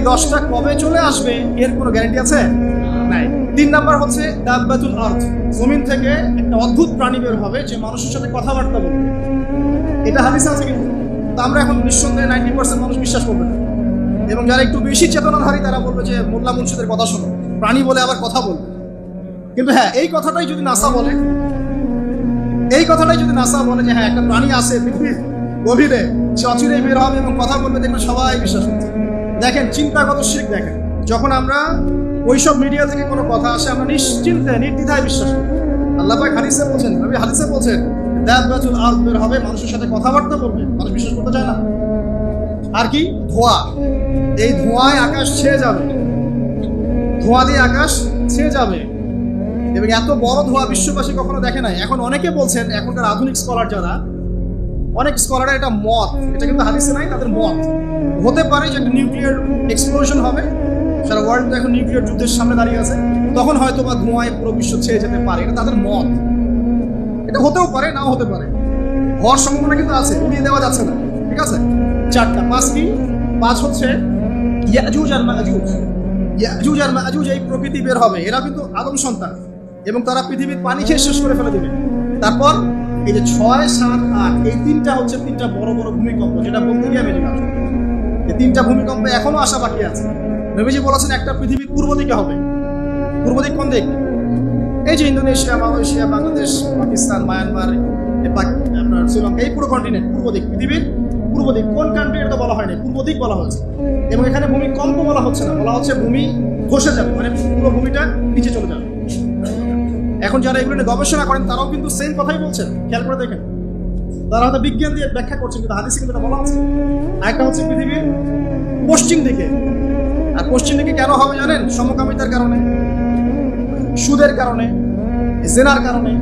এই দশটা কবে চলে আসবে এর কোনো গ্যারান্টি আছে? নাই। তিন নাম্বার হচ্ছে দাব্বাতুল আর্থ জমিন থেকে একটা অদ্ভুত প্রাণী বের হবে যে মানুষের সাথে কথাবার্তা বলবে। এটা হাদিসে আছে কিন্তু। তো আমরা এখন নিঃসন্দেহে নাইনটি পার্সেন্ট মানুষ বিশ্বাস করবে না। এবং যারা একটু বেশি চেতনাধারী, তারা বলবে যে মোল্লা মুন্সিদের কথা শোনো। প্রাণী বলে আবার কথা বলবে। কিন্তু হ্যাঁ এই কথাটাই যদি নাসা বলে, এই কথাটাই যদি নাসা বলে যে হ্যাঁ একটা প্রাণী আছে পৃথিবীর গভীরে, সে অচিরেই বের হবে এবং কথা বলবে, দেখবে সবাই বিশ্বাস করছে। দেখেন, চিন্তাগত শিখ দেখেন। যখন আমরা ওইসব মিডিয়া থেকে কোনো কথা আসে, আমরা নিশ্চিন্তে, নির্দ্বিধায় বিশ্বাস করি। আল্লাহ পাক হাদিসে বলছেন, নবী হাদিসে বলছেন দাব্বাতুল আরদ বের হবে, মানুষের সাথে কথাবার্তা বলবে, মানুষ বিশ্বাস করতে চায় না। আর কি? ধোঁয়া। এই ধোঁয়ায় আকাশ ছেয়ে যাবে। ধোঁয়া দিয়ে আকাশ ছেয়ে যাবে। এবং এত বড় ধোঁয়া বিশ্ববাসী কখনো দেখে নাই। এখন অনেকে বলছেন, এখনকার আধুনিক স্কলার যারা, অনেক স্কলারের এটা মত, এটা কিন্তু হাদিসে নাই, তাদের মত। হতে পারে যে একটা নিউক্লিয়ার এক্সপ্লোশন হবে। সারা ওয়ার্ল্ড এখন নিউক্লিয়ার যুদ্ধের সামনে দাঁড়িয়ে আছে। তখন হয়তো বা ধোঁয়ায় পুরো বিশ্ব ছেয়ে যেতে পারে। এটা তাদের মত। এটা হতেও পারে, নাও হতে পারে। হওয়ার সম্ভাবনা কিন্তু আছে, উড়িয়ে দেওয়া যাচ্ছে না। ঠিক আছে? চারটা, পাঁচ কি? পাঁচ হচ্ছে ইয়াজুজ আর মাজুজ। ইয়াজুজ আর মাজুজ এই প্রকৃতি বের হবে। এরা কিন্তু আদম সন্তান। এবং তারা পৃথিবীর পানি খেয়ে শেষ করে ফেলে দেবে। তারপর এই যে ছয়, সাত, আট, এই তিনটা হচ্ছে তিনটা বড় বড় ভূমিকম্প, যেটা বলতে গিয়ে আমি তিনটা ভূমিকম্প এখনও আসা বাকি আছে। নবীজি বলেছেন, একটা পৃথিবীর পূর্ব দিকে হবে। পূর্ব দিক কোন দিক? এই যে Indonesia, Malaysia, Bangladesh, Pakistan, Myanmar আপনার শ্রীলঙ্কা, এই পুরো কন্টিনেন্ট পূর্ব দিক, পৃথিবীর পূর্ব দিক। কোন কান্ট্রি এটা তো বলা হয়নি, পূর্ব দিক বলা হয়েছে। এবং এখানে ভূমিকম্প বলা হচ্ছে না, বলা হচ্ছে ভূমি ধসে যাবে মানে পুরো ভূমিটা নিচে চলে যাবে। এখন যারা এগুলো নিয়ে গবেষণা করেন, তারাও কিন্তু সেম কথাই বলছেন। খেয়াল করে দেখেন তারা হয়তো বিজ্ঞান দিয়ে ব্যাখ্যা করছেন কিন্তু হাদিসে কিন্তু বলা আছে। আরেকটা হচ্ছে পৃথিবীর পশ্চিম দিকে। আর পশ্চিম দিকে কেন হবে জানেন? সমকামিতার কারণে, সুদের কারণে, জেনার কারণে,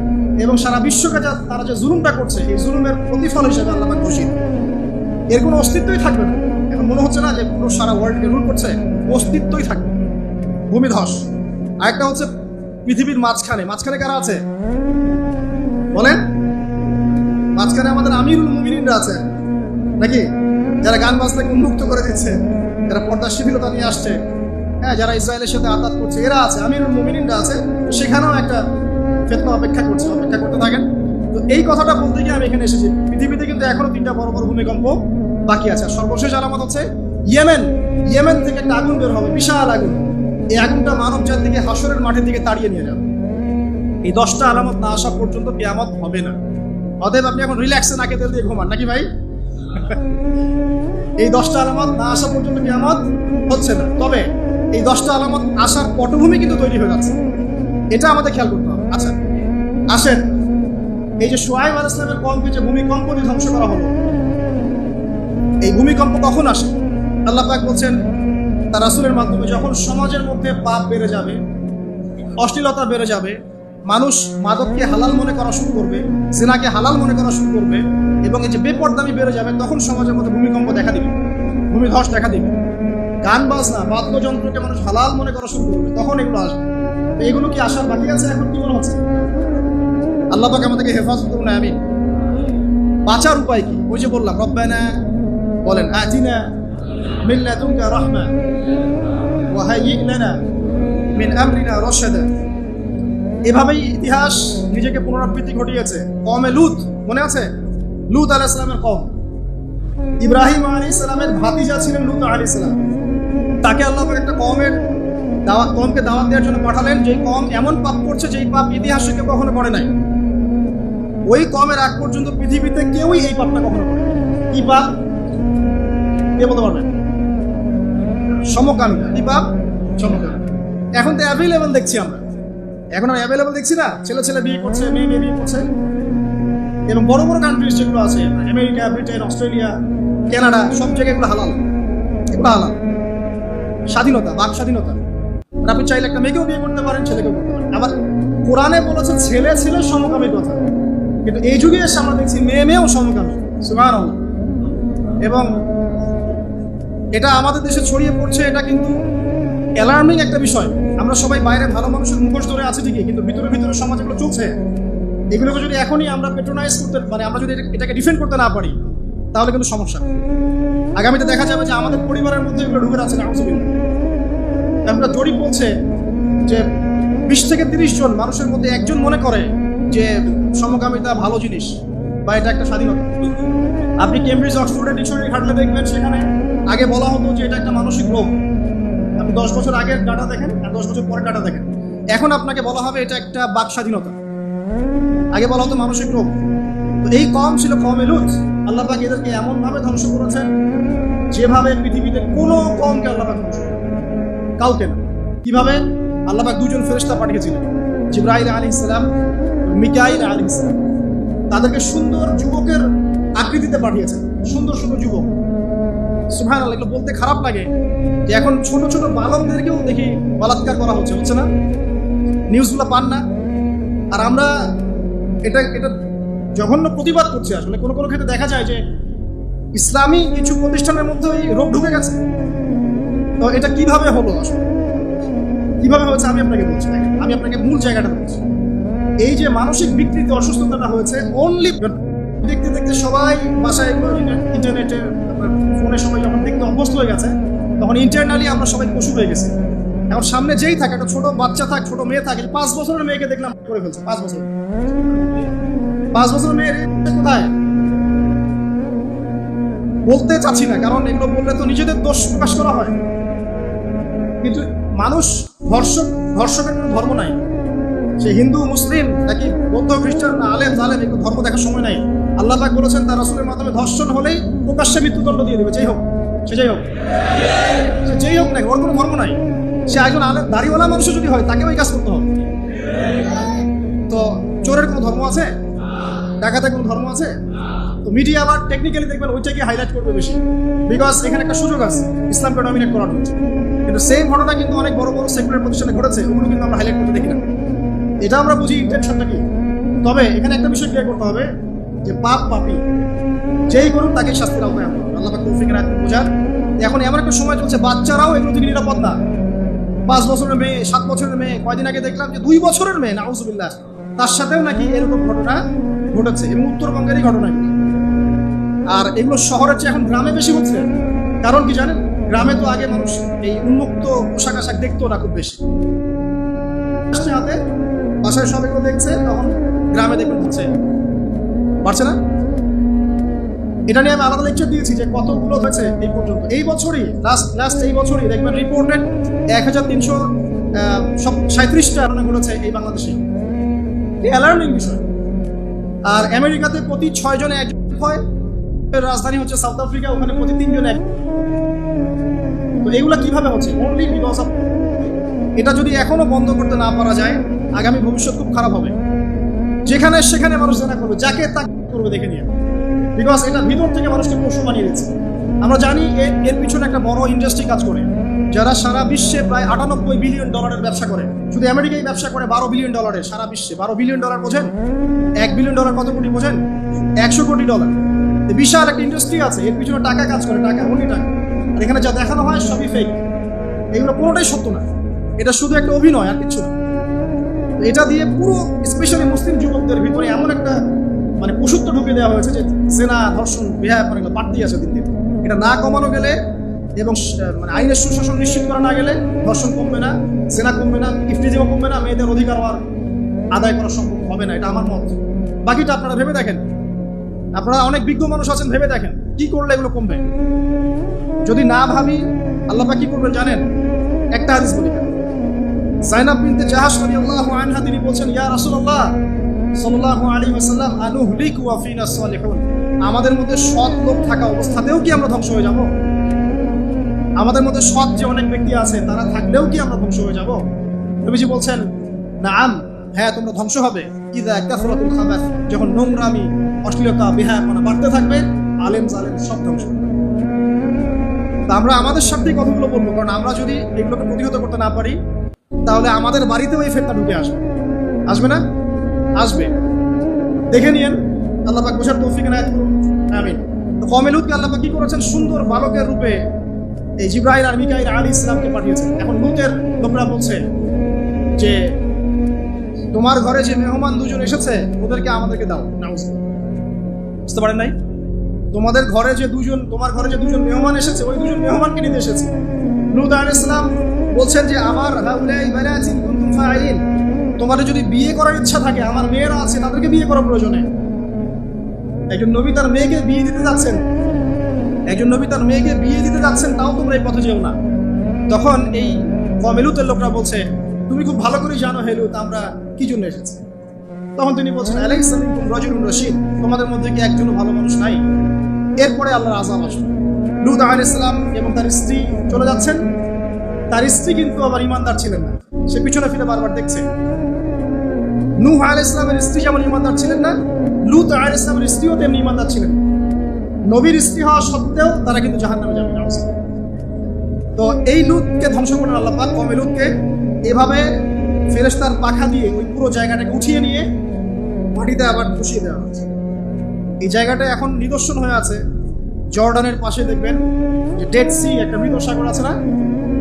এবং সারা বিশ্বকে যা তারা যে জুলুমটা করছে, এই জুলুমের প্রতিফল হিসেবে আল্লাহ ঘোষিত এর কোনো অস্তিত্বই থাকবে না। এখন মনে হচ্ছে না যে পুরো সারা ওয়ার্ল্ডকে রুল করছে, অস্তিত্বই থাকবে ভূমিধস। আরেকটা হচ্ছে পৃথিবীর মাঝখানে। মাঝখানে কারা আছে? বলেন। মাঝখানে আমাদের আমিরুল মুমিনিনরা আছে। নাকি? যারা গান বাজনাকে উন্মুক্ত করে দিচ্ছে, যারা পর্দার শিথিলতা নিয়ে আসছে। হ্যাঁ যারা ইসরায়েলের সাথে আঘাত করছে, এরা আছে, আমিরুল মুমিনিনরা আছে। সেখানেও একটা ফেতনা অপেক্ষা করছে, অপেক্ষা করতে থাকেন। তো এই কথাটা বলতে গিয়ে আমি এখানে এসেছি। পৃথিবীতে কিন্তু এখনও তিনটা বড় বড় ভূমিকম্প বাকি আছে। আর সর্বশেষ আলামত হচ্ছে, ইয়েমেন ইয়েমেন থেকে একটা আগুন বের হবে, বিশাল আগুন। এই আগুনটা মানব জাতিকে হাসরের মাঠের দিকে তাড়িয়ে নিয়ে যাবে। এই দশটা আলামত না আসা পর্যন্ত কেয়ামত হবে না। অতএব আপনি এখন রিল্যাক্সে নাকে তেল দিয়ে ঘুমান, নাকি ভাই? এই দশটা আলামত না আসা পর্যন্ত কেয়ামত হচ্ছে না। তবে এই দশটা আলামত আসার পটভূমি কিন্তু তৈরি হয়ে যাচ্ছে। এটা আমাদের খেয়াল করতে হবে। আচ্ছা আসেন। এই যে সোয়াইব আল ইসলামের কমকে যে ভূমিকম্প দিয়ে ধ্বংস করা হলো, এই ভূমিকম্প কখন আসে? আল্লাহ পাক বলছেন, তার রাসূলের মাধ্যমে যখন সমাজের মধ্যে পাপ বেড়ে যাবে, অশ্লীলতা বেড়ে যাবে মানুষ মাদককে হালাল মনে করা শুরু করবে, জেনাকে হালাল মনে করা শুরু করবে এবং এই যে বেপরদামি বেড়ে যাবে, তখন সমাজের মধ্যে ভূমিকম্প দেখা দিবে, ভূমিধস দেখা দিবে। গান, বাজনা, বাদ্যযন্ত্রকে মানুষ হালাল মনে করা শুরু করবে, তখন এগুলো আসবে। এগুলো কি আসার বাকি আছে এখন কি মনে হচ্ছে? আল্লাহ পাক আমাদেরকে হেফাজত করুন আমি বাঁচার উপায় কি? ওই যে বললাম, রব্বানা বলেন, আতিনা মিন লাদুনকা রাহমা ওয়া হাইয়্যি লানা মিন আমরিনা রশাদা। এভাবেই ইতিহাস নিজেকে পুনরাবৃত্তি ঘটিয়েছে। কমে লুত, মনে আছে? লুত আলাহ ইসলামের কম ইব্রাহিম আলী ইসলামের ভাতিজা ছিলেন লুত আলী ইসলাম তাকে আল্লাহ একটা কমের দাওয়াত কমকে দাওয়াত দেওয়ার জন্য পাঠালেন। যে কম এমন পাপ করছে যেই পাপ ইতিহাসে কেউ কখনো করে নাই। ওই কমের আগ পর্যন্ত পৃথিবীতে কেউই এই পাপটা কখনো করে কি পাপ? কে বলতে পারবেন সমকামিতা। কি পাপ? সমকামিতা। এখন তো অ্যাভেলেবেল দেখছি আমরা। এখন আর অ্যাভেলেবল দেখছি না। ছেলে ছেলে বিয়ে করছে, মেয়ে মেয়ে বিয়ে করছে। এবং বড় বড় কান্ট্রিজ যেগুলো আছে, আমেরিকা, ব্রিটেন, অস্ট্রেলিয়া, কানাডা, সব জায়গায় এগুলো হালাল। এগুলো হালাল। স্বাধীনতা, বাক স্বাধীনতা। আপনি চাইলে একটা মেয়েকেও বিয়ে করতে পারেন, ছেলেকেও করতে পারেন। আবার কোরআনে বলেছে, ছেলে ছিল সমকামী কথা। কিন্তু এই যুগে এসে আমরা দেখছি, মেয়ে মেয়েও সমকামী। সুমান এবং এটা আমাদের দেশে ছড়িয়ে পড়ছে, এটা কিন্তু অ্যালার্মিং একটা বিষয়। আমরা সবাই বাইরে ভালো মানুষের মুখোশ ধরে আছি ঠিকই, কিন্তু ভিতরে ভিতরে সমাজ এগুলো চলছে। এগুলোকে যদি এখনই আমরা পেট্রোনাইজ করতে মানে আমরা যদি এটাকে ডিফেন্ড করতে না পারি, তাহলে কিন্তু সমস্যা। আগামীতে দেখা যাবে যে আমাদের পরিবারের মধ্যে এগুলো ঢুকে না আমরা জরিপ বলছে যে বিশ থেকে তিরিশ জন মানুষের মধ্যে একজন মনে করে যে সমকামিতা ভালো জিনিস বা এটা একটা স্বাধীনতা। আপনি কেমব্রিজ অক্সফোর্ডের ডিকশনারি ঘাটলে দেখবেন সেখানে আগে বলা হতো যে এটা একটা মানসিক রোগ। আপনি দশ বছর আগের ডাটা দেখেন আর দশ বছর পরের ডাটা দেখেন। এখন আপনাকে বলা হবে এটা একটা বাক স্বাধীনতা। আগে বলা হতো মানসিক রোগ তো এই কম ছিল কম এলুজ আল্লাহ এদেরকে এমনভাবে ধ্বংস করেছেন, যেভাবে পৃথিবীতে কোনো কমকে আল্লাহ পাক ধ্বংস কাউকে না। কীভাবে? আল্লাহ পাক দুজন ফেরেশতা পাঠিয়েছিলেন। জিব্রাইল আলী ইসলাম মিকাইল আলী ইসলাম তাদেরকে সুন্দর যুবকের আকৃতিতে পাঠিয়েছেন। সুন্দর সুন্দর যুবক। সুহান এগুলো বলতে খারাপ লাগে যে এখন ছোট ছোট বালকদেরকেও দেখি বলাৎকার করা হচ্ছে হচ্ছে না? নিউজগুলো পান না। আর আমরা এটা এটা জঘন্য প্রতিবাদ করছি আসলে। কোনো কোনো ক্ষেত্রে দেখা যায় যে ইসলামী কিছু প্রতিষ্ঠানের মধ্যে এই রোগ ঢুকে গেছে। তো এটা কীভাবে হলো আসলে? কীভাবে হয়েছে আমি আপনাকে বলছি আমি আপনাকে মূল জায়গাটা বলছি। এই যে মানসিক বিকৃতি, অসুস্থতাটা হয়েছে অনলি দেখতে দেখতে সবাই বাসায় ইন্টারনেটে ফোনে সবাই যখন দেখতে অভ্যস্ত হয়ে গেছে, তখন ইন্টারনালি আমরা সবাই পশু হয়ে গেছি। এখন সামনে যেই থাকে, একটা ছোট বাচ্চা থাক, ছোট মেয়ে থাকে পাঁচ বছরের মেয়েকে দেখলাম করে ফেলছে, পাঁচ বছর। পাঁচ বছরের মেয়ের কোথায়? বলতে চাচ্ছি না, কারণ এগুলো বললে তো নিজেদের দোষ প্রকাশ করা হয়। কিন্তু মানুষ ধর্ষক, ধর্ষকের কোনো ধর্ম নাই। সে হিন্দু, মুসলিম, নাকি বৌদ্ধ, খ্রিস্টান, আলেম, জালেম, এগুলো ধর্ম দেখার সময় নাই। আল্লাহ পাক বলেছেন, তার রসুলের মাধ্যমে ধর্ষণ হলেই প্রকাশ্যে মৃত্যুদণ্ড দিয়ে দেবে। যেই হোক, সে যাই হোক। সে যেই হোক না ওর কোনো ধর্ম নাই। সে একজন দাড়িওয়ালা মানুষ যদি হয়, তাকেও এই কাজ করতে হবে। তো চোরের কোনো ধর্ম আছে? ডাকাতের কোনো ধর্ম আছে? তো মিডিয়া আবার টেকনিক্যালি দেখবেন ওইটাকে হাইলাইট করবে বেশি। বিকজ এখানে একটা সুযোগ আছে, ইসলামকে ডমিনেট করার জন্য। কিন্তু সেই ঘটনা কিন্তু অনেক বড় বড় সেকুলার প্রতিষ্ঠানে ঘটেছে, ওগুলো কিন্তু আমরা হাইলাইট করতে দেখি না। এটা আমরা বুঝি ইন্টেনশনটা কি? তবে এখানে একটা বিষয় ক্লিয়ার করতে হবে যে পাপ পাপি, যেই করুন তাকে শাস্তির আওতায় আল্লাহ তৌফিক রাখতে বোঝার এখন এমন একটা সময় চলছে, বাচ্চারাও এগুলো থেকে নিরাপদ না। পাঁচ বছরের মেয়ে, সাত বছরের মেয়ে, কয়দিন আগে দেখলাম যে দুই বছরের মেয়ে, নাউজুবিল্লাহ, তার সাথেও নাকি এরকম ঘটনা ঘটেছে, এবং উত্তরবঙ্গেরই ঘটনা আর এগুলো শহরের চেয়ে এখন গ্রামে বেশি হচ্ছে। কারণ কি জানেন? গ্রামে তো আগে মানুষ এই উন্মুক্ত পোশাক আশাক দেখতো না খুব বেশি। হাতে, বাসায় সব এগুলো দেখছে, তখন গ্রামে দেখবেন হচ্ছে। পারছে না? এটা নিয়ে আমি আলাদা লেকচার দিয়েছি যে কতগুলো হয়েছে এই পর্যন্ত। এই বছরই লাস্ট লাস্ট এই বছরই দেখবেন রিপোর্টেড এক হাজার তিনশো সব সাঁত্রিশটা ঘটনা ঘটেছে এই বাংলাদেশে। অ্যালার্মিং বিষয়। আর আমেরিকাতে প্রতি ছয় জনে একজন হয় রাজধানী হচ্ছে সাউথ আফ্রিকা ওখানে প্রতি তিনজন এক। তো এগুলো কীভাবে হচ্ছে? অনলি বিকজ অফ এটা যদি এখনও বন্ধ করতে না পারা যায়, আগামী ভবিষ্যৎ খুব খারাপ হবে। যেখানে সেখানে মানুষ জানা করবে, যাকে তাকে করবে দেখে নিয়ে। বিকজ এটা ভিতর থেকে মানুষকে পশু বানিয়ে দিচ্ছে। আমরা জানি এর এর পিছনে একটা বড় ইন্ডাস্ট্রি কাজ করে, যারা সারা বিশ্বে প্রায় আটানব্বই বিলিয়ন ডলারের ব্যবসা করে। শুধু আমেরিকায় ব্যবসা করে বারো বিলিয়ন ডলারের সারা বিশ্বে। বারো বিলিয়ন ডলার বোঝেন? এক বিলিয়ন ডলার কত কোটি বোঝেন? একশো কোটি ডলার বিশাল একটা ইন্ডাস্ট্রি আছে, এর পিছনে টাকা কাজ করে, টাকা অনলি টাকা। আর এখানে যা দেখানো হয় সবই ফেক এগুলো কোনোটাই সত্য না। এটা শুধু একটা অভিনয় আর কিছু না। এটা দিয়ে পুরো স্পেশালি মুসলিম যুবকদের ভিতরে এমন একটা মানে পশুত্ব ঢুকে দেওয়া হয়েছে যে সেনা, ধর্ষণ মানে এগুলো বাড়তেই আছে দিন দিন। এটা না কমানো গেলে এবং মানে আইনের সুশাসন নিশ্চিত করা না গেলে ধর্ষণ কমবে না, সেনা কমবে না ইফটিজিমও কমবে না, মেয়েদের অধিকার আর আদায় করা সম্ভব হবে না, এটা আমার মত। বাকিটা আপনারা ভেবে দেখেন। আপনারা অনেক বিজ্ঞ মানুষ আছেন, ভেবে দেখেন, কি করলে এগুলো কমবে? যদি না ভাবি, আল্লাহ কি করবেন জানেন? একটা হাদিস বলি। জাইনাব বিনতে জাহাশ রাদিয়াল্লাহু আনহা, তিনি বলছেন, ইয়া রাসূলুল্লাহ আমাদের মধ্যে সৎ লোক থাকা অবস্থাতেও কি আমরা ধ্বংস হয়ে যাব? আমাদের মধ্যে সৎ যে অনেক ব্যক্তি আছে, তারা থাকলেও কি আমরা ধ্বংস হয়ে যাব? নবীজি বলছেন নাম হ্যাঁ তোমরা ধ্বংস হবে। ইদা কাফরাতুল খাবাস, যখন নোংরামি, অশ্লীলতা, বেহায়াপনা বাড়তে থাকবে, আলেম জালেম সব ধ্বংস তা আমরা আমাদের সাথে কতগুলো বলব, কারণ আমরা যদি এগুলোকে প্রতিহত করতে না পারি, তাহলে আমাদের বাড়িতেও এই ফেতনা ঢুকে আসবে। আসবে না? আসবে। দেখে নিয়েন, আল্লাহ পাক বোঝার তৌফিক করুন। আমিন। তো কমে আল্লাহ কি করেছেন? সুন্দর বালকের রূপে এই জিব্রাহিল আর মিকাইল আলী ইসলামকে পাঠিয়েছেন। এখন লুতের লোকরা বলছে যে, তোমার ঘরে যে মেহমান দুজন এসেছে, ওদেরকে আমাদেরকে দাও। নাউজ। বুঝতে পারেন নাই? তোমাদের ঘরে যে দুজন, তোমার ঘরে যে দুজন মেহমান এসেছে, ওই দুজন মেহমানকে নিতে এসেছে লুত আল ইসলাম বলছেন যে, আমার তোমাদের যদি বিয়ে করার ইচ্ছা থাকে, আমার মেয়েরা আছে, তাদেরকে বিয়ে করা প্রয়োজনে। একজন নবী তার মেয়েকে বিয়ে দিতে যাচ্ছেন। একজন নবী তার মেয়েকে বিয়ে দিতে যাচ্ছেন, তাও তোমরা এই পথে যেও না। তখন এই কমেলুতের লোকরা বলছে, তুমি খুব ভালো করে জানো হেলুত আমরা কি জন্য এসেছি? তখন তিনি বলছেন আলাইসালাম রজুল রশিদ, তোমাদের মধ্যে কি একজনও ভালো মানুষ নাই? এরপরে আল্লাহর আজাব আসবে লুত আহ ইসলাম এবং তার স্ত্রী চলে যাচ্ছেন। তার স্ত্রী কিন্তু আবার ইমানদার ছিলেন না। সে পিছনে ফিরে বারবার দেখছে। নূহ আল ইসলামের স্ত্রী যেমন ইমানদার ছিলেন না, লুত আল ইসলামের স্ত্রীও তেমনি ইমানদার ছিলেন। নবীর স্ত্রী হওয়া সত্ত্বেও তারা কিন্তু জাহান নামে যাবে। তো এই লুতকে ধ্বংস করেন আল্লাহ পাক কমে লুতকে এভাবে ফেরেশতার পাখা দিয়ে ওই পুরো জায়গাটাকে উঠিয়ে নিয়ে মাটিতে আবার বসিয়ে দেওয়া হয়েছে। এই জায়গাটা এখন নিদর্শন হয়ে আছে। জর্ডানের পাশে দেখবেন যে ডেড সি একটা মৃত সাগর আছে না?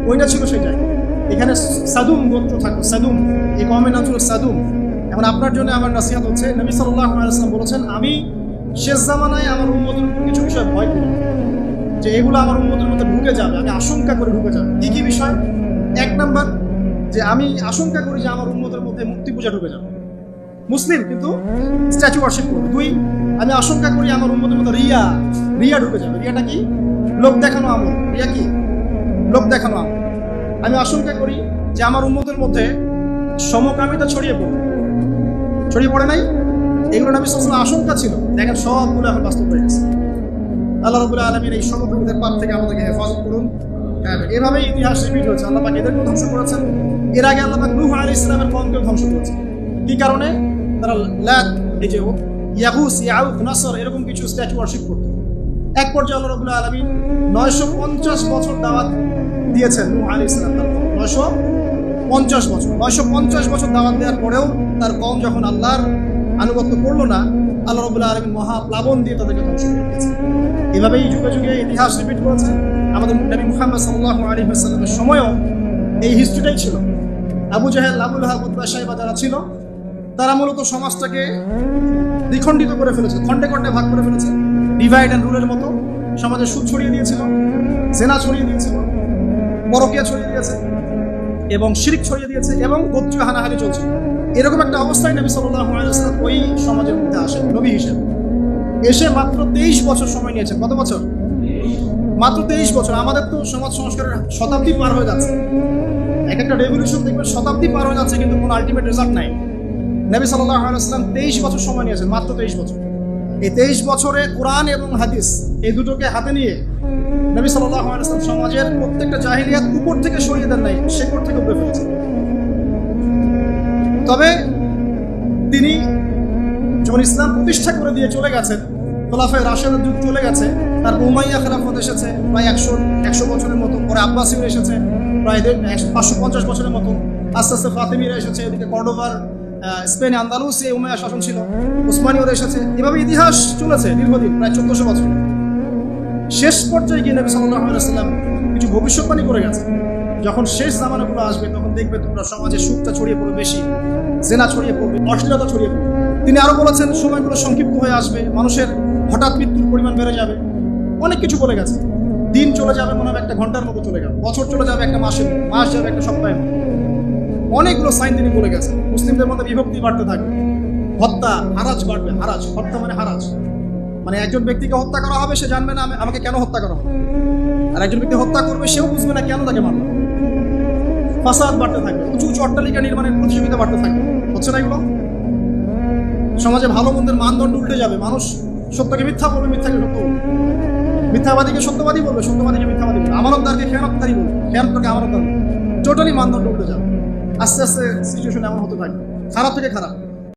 ওইটা ছিল সেই জায়গা। এখানে সাদুম গোত্র থাকতো, সাদুম। এই কমের নাম ছিল সাদুম। এখন আপনার জন্য আমার নাসিহাত হচ্ছে, নবী সাল্লাহ আলাইসাল্লাম বলেছেন, আমি শেষ জামানায় আমার উন্মতের কিছু বিষয় ভয় করি যে এগুলো আমার উন্মতের মধ্যে ঢুকে যাবে, আমি আশঙ্কা করে ঢুকে যাবে। কি কি বিষয়? এক নাম্বার, যে আমি আশঙ্কা করি যে আমার উন্মতের মধ্যে মূর্তি পূজা ঢুকে যাবে। মুসলিম কিন্তু স্ট্যাচু ওয়ার্শিপ করবে। দুই, আমি আশঙ্কা করি আমার উন্মতের মধ্যে রিয়া রিয়া ঢুকে যাবে। রিয়াটা কি? লোক দেখানো আমল। রিয়া কি? লোক দেখানো আমল। আমি আশঙ্কা করি যে আমার উন্মতের মধ্যে সমকামিতা ছড়িয়ে পড়বে। ছড়িয়ে পড়ে নাই। এগুলো নবী সাল্লাল্লাহু আশঙ্কা ছিল। দেখেন সবগুলো এখন বাস্তব হয়ে গেছে। আল্লাহ রবুল্লাহ আলমীর এই সমগ্রদের পাপ থেকে আমাদেরকে হেফাজত করুন। হ্যাঁ, এভাবেই ইতিহাস রিপিট হয়েছে আল্লাহ পাক এদেরকেও ধ্বংস করেছেন। এর আগে আল্লাহ পাক নূহ আলী ইসলামের কমকেও ধ্বংস করেছেন। কি কারণে? তারা ল্যাত এই যে ইয়াহুস ইয়াউক নাসর এরকম কিছু স্ট্যাচু ওয়ার্শিপ করত। এক পর্যায়ে আল্লাহ রবুল্লাহ আলমী নয়শো পঞ্চাশ বছর দাওয়াত দিয়েছেন নূহ আলী ইসলাম তার নয়শো পঞ্চাশ বছর। নয়শো পঞ্চাশ বছর দাওয়াত দেওয়ার পরেও তার কম যখন আল্লাহর আনুগত্য করল না, আল্লাহ রবুল্লাহ আলমী মহাপ্লাবন দিয়ে তাদেরকে ধ্বংস করে দিয়েছে এভাবেই যুগে যুগে ইতিহাস রিপিট করেছে। আমাদের নবী মুহাম্মদ সাল্লাহ আলী সাল্লামের সময়ও এই হিস্ট্রিটাই ছিল। আবু জাহেল আবুল হাবুদ্া সাহেবা যারা ছিল, তারা মূলত সমাজটাকে দ্বিখণ্ডিত করে ফেলেছে, খণ্ডে খণ্ডে ভাগ করে ফেলেছে। ডিভাইড অ্যান্ড রুলের মতো সমাজে সুদ ছড়িয়ে দিয়েছিল, জেনা ছড়িয়ে দিয়েছিল, পরকিয়া ছড়িয়ে দিয়েছে। এবং শিরিক ছড়িয়ে দিয়েছে এবং গোত্রীয় হানাহানি চলছে। এরকম একটা অবস্থায় নবী আলাইসাল্লাম ওই সমাজের মধ্যে আসেন, নবী হিসেবে। এসে মাত্র তেইশ বছর সময় নিয়েছেন। কত বছর? মাত্র তেইশ বছর। আমাদের তো সমাজ সংস্কারের শতাব্দী পার হয়ে যাচ্ছে। এক একটা রেভলিউশন দেখবেন শতাব্দী পার হয়ে যাচ্ছে, কিন্তু কোনো আলটিমেট রেজাল্ট নাই। নবী সাল্লাহ আলাইসাল্লাম তেইশ বছর সময় নিয়েছেন, মাত্র তেইশ বছর। এই তেইশ বছরে কোরআন এবং হাদিস এই দুটোকে হাতে নিয়ে নবী সাল্লাহ আলাইসলাম সমাজের প্রত্যেকটা জাহিলিয়াত উপর থেকে সরিয়ে দেন নাই, শেকড় থেকে উপরে ফেলেছেন। তবে তিনি যখন ইসলাম প্রতিষ্ঠা করে দিয়ে চলে গেছেন, খোলাফায় রাশেদের যুগ চলে গেছে, তার উমাইয়া খেলাফত এসেছে, প্রায় একশো একশো বছরের মতো, পরে আব্বাসির এসেছে, প্রায় পাঁচশো পঞ্চাশ বছরের মতো, আস্তে আস্তে ফাতেমিরা এসেছে, এদিকে কর্ডোভার স্পেনে আন্দালুস, উমাইয়া শাসন ছিল উসমানীয়রা এসেছে। এভাবে ইতিহাস চলেছে দীর্ঘদিন, প্রায় চোদ্দশো বছর। শেষ পর্যায়ে গিয়ে নবী সাল্লাহ আলাইসাল্লাম কিছু ভবিষ্যৎবাণী করে গেছে যখন শেষ জামানাগুলো আসবে, তখন দেখবে তোমরা সমাজে সুখটা ছড়িয়ে পড়বে, বেশি, জেনা ছড়িয়ে পড়বে, অশ্লীলতা ছড়িয়ে পড়বে। তিনি আরও বলেছেন, সময়গুলো সংক্ষিপ্ত হয়ে আসবে, মানুষের হঠাৎ মৃত্যুর পরিমাণ বেড়ে যাবে। অনেক কিছু বলে গেছে। দিন চলে যাবে মনে হবে একটা ঘণ্টার মতো চলে গেল। বছর চলে যাবে একটা মাসের, মাস যাবে একটা সপ্তাহের মতো। অনেকগুলো সাইন তিনি বলে গেছেন। মুসলিমদের মধ্যে বিভক্তি বাড়তে থাকবে। হত্যা, হারাজ বাড়বে, হারাজ, হত্যা মানে হারাজ। মানে একজন ব্যক্তিকে হত্যা করা হবে, সে জানবে না আমি- আমাকে কেন হত্যা করা হবে। আর একজন ব্যক্তি হত্যা করবে, সেও বুঝবে না কেন তাকে মারলো। ফাসাদ বাড়তে থাকবে, উঁচু উঁচু অট্টালিকা নির্মাণের প্রতিযোগিতা বাড়তে থাকবে। হচ্ছে না এগুলো? সমাজে ভালো মন্দের মানদণ্ড উল্টে যাবে। মানুষ সত্যকে মিথ্যা বলবে, মিথ্যাকে সত্য বলবে। মিথ্যাবাদীকে সত্যবাদী বলবে, সত্যবাদীকে মিথ্যাবাদী বলবে। আমানতদারকে খেয়ানতদারি বলবে খেয়ানতকে আমানতদার টোটালি মানদণ্ড উল্টে যাবে। আস্তে আস্তে সিচুয়েশন এমন হতে থাকবে। খারাপ থেকে খারাপ।